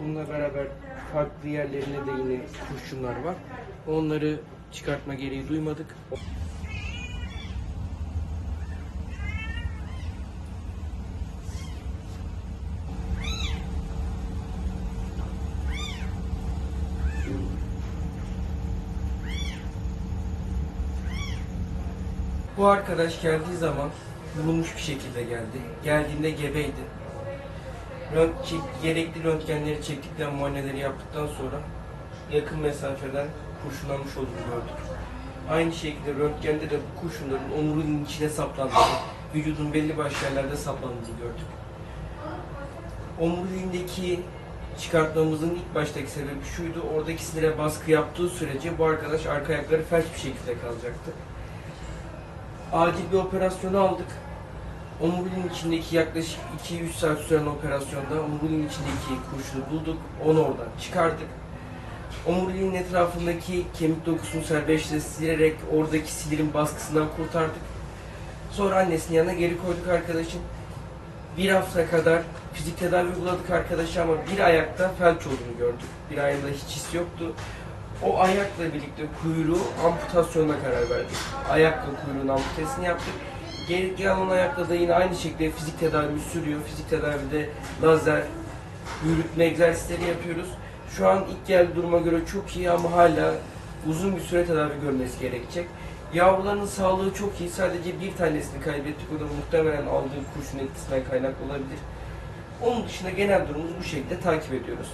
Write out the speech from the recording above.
Bununla beraber farklı yerlerinde de yine kurşunlar var. Onları çıkartma gereği duymadık. Bu arkadaş geldiği zaman bulunmuş bir şekilde geldi. Geldiğinde gebeydi. Röntgen, gerekli röntgenleri çektikten muayeneleri yaptıktan sonra yakın mesafeden kurşunlanmış olduğunu gördük. Aynı şekilde röntgende de bu kurşunların omuriliğin içine saplandığını, vücudun belli başlı yerlerde saplandığını gördük. Omuriliğindeki çıkartmamızın ilk baştaki sebebi şuydu, oradaki sinire baskı yaptığı sürece bu arkadaş arka ayakları felç bir şekilde kalacaktı. Acil bir operasyonu aldık. Omuriliğin içindeki yaklaşık 2-3 saat süren operasyonda omuriliğin içindeki kurşunu bulduk. Onu oradan çıkardık. Omuriliğin etrafındaki kemik dokusunu serbestle silerek oradaki sinirin baskısından kurtardık. Sonra annesinin yanına geri koyduk arkadaşın. Bir hafta kadar fizik tedavi uyguladık arkadaşa ama bir ayakta felç olduğunu gördük. Bir ayağında hiç his yoktu. O ayakla birlikte kuyruğu amputasyona karar verdik. Ayakla kuyruğun amputesini yaptık. Geri kalan ayakla da yine aynı şekilde fizik tedavi sürüyor. Fizik tedavide lazer, yürütme egzersizleri yapıyoruz. Şu an ilk geldiği duruma göre çok iyi ama hala uzun bir süre tedavi görmesi gerekecek. Yavruların sağlığı çok iyi. Sadece bir tanesini kaybettik. O da muhtemelen aldığı kurşun etkisinden kaynaklı olabilir. Onun dışında genel durumumuzu bu şekilde takip ediyoruz.